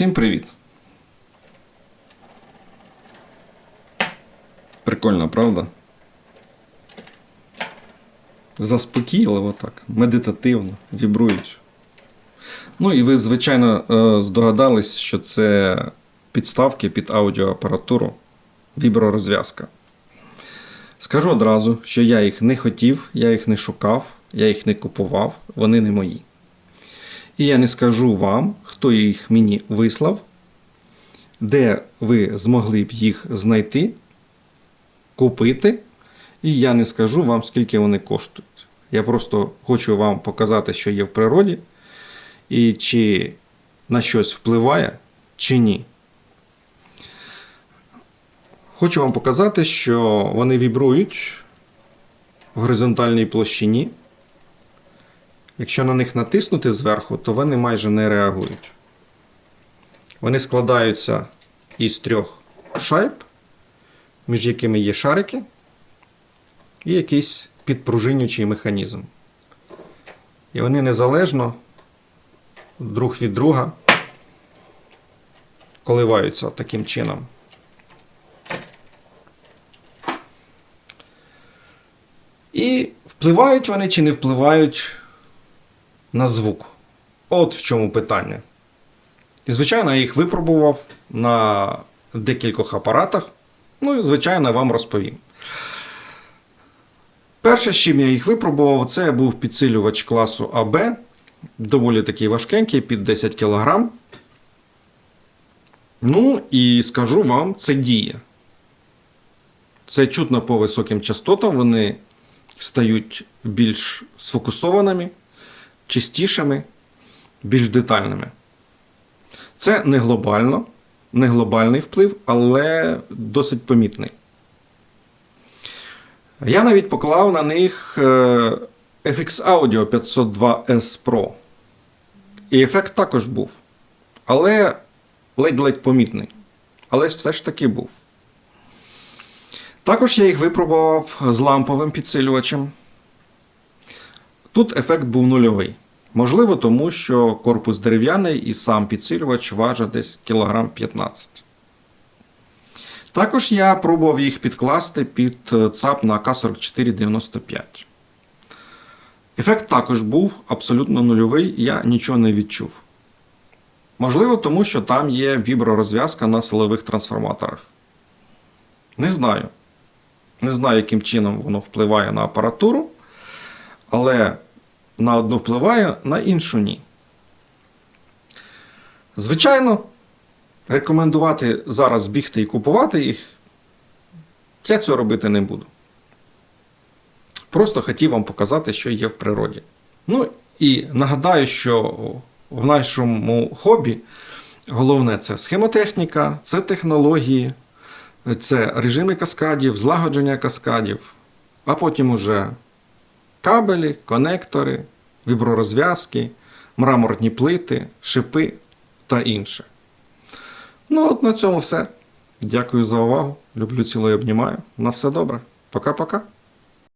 Всім привіт! Прикольно, правда? Заспокійливо так, медитативно, вібрують. Ну і ви, звичайно, е, здогадались, що це підставки під аудіоапаратуру вібророзв'язка. Скажу одразу, що я їх не хотів, я їх не шукав, я їх не купував, вони не мої. І я не скажу вам, хто їх мені вислав, де ви змогли б їх знайти, купити, і я не скажу вам, скільки вони коштують. Я просто хочу вам показати, що є в природі, і чи на щось впливає, чи ні. Хочу вам показати, що вони вібрують в горизонтальній площині. Якщо на них натиснути зверху, то вони майже не реагують. Вони складаються із трьох шайб, між якими є шарики, і якийсь підпружинюючий механізм. І вони незалежно друг від друга коливаються таким чином. І впливають вони чи не впливають на звук. От в чому питання. І, звичайно, я їх випробував на декількох апаратах. Ну і, звичайно, вам розповім. Перше, з чим я їх випробував, це був підсилювач класу АБ. Доволі такий важкенький, під 10 кг. Ну, і скажу вам, це діє. Це чутно по високим частотам, вони стають більш сфокусованими, чистішими, більш детальними. Це не глобально, не глобальний вплив, але досить помітний. Я навіть поклав на них е, FX Audio 502S Pro. І ефект також був. Але ледь-ледь помітний. Але все ж таки був. Також я їх випробував з ламповим підсилювачем. Тут ефект був нульовий. Можливо, тому що корпус дерев'яний і сам підсилювач важить десь кілограм 15 Також я пробував їх підкласти під ЦАП на К4495. Ефект також був абсолютно нульовий, я нічого не відчув. Можливо, тому що там є вібророзв'язка на силових трансформаторах. Не знаю. Не знаю, яким чином воно впливає на апаратуру, але на одну впливає, на іншу ні. Звичайно, рекомендувати зараз бігти і купувати їх, я цього робити не буду. Просто хотів вам показати, що є в природі. Ну і нагадаю, що в нашому хобі головне це схемотехніка, це технології, це режими каскадів, злагодження каскадів, а потім уже кабелі, конектори, вібророзв'язки, мраморні плити, шипи та інше. Ну, от на цьому все. Дякую за увагу. Люблю цілою обнімаю. На все добре. Пока-пока.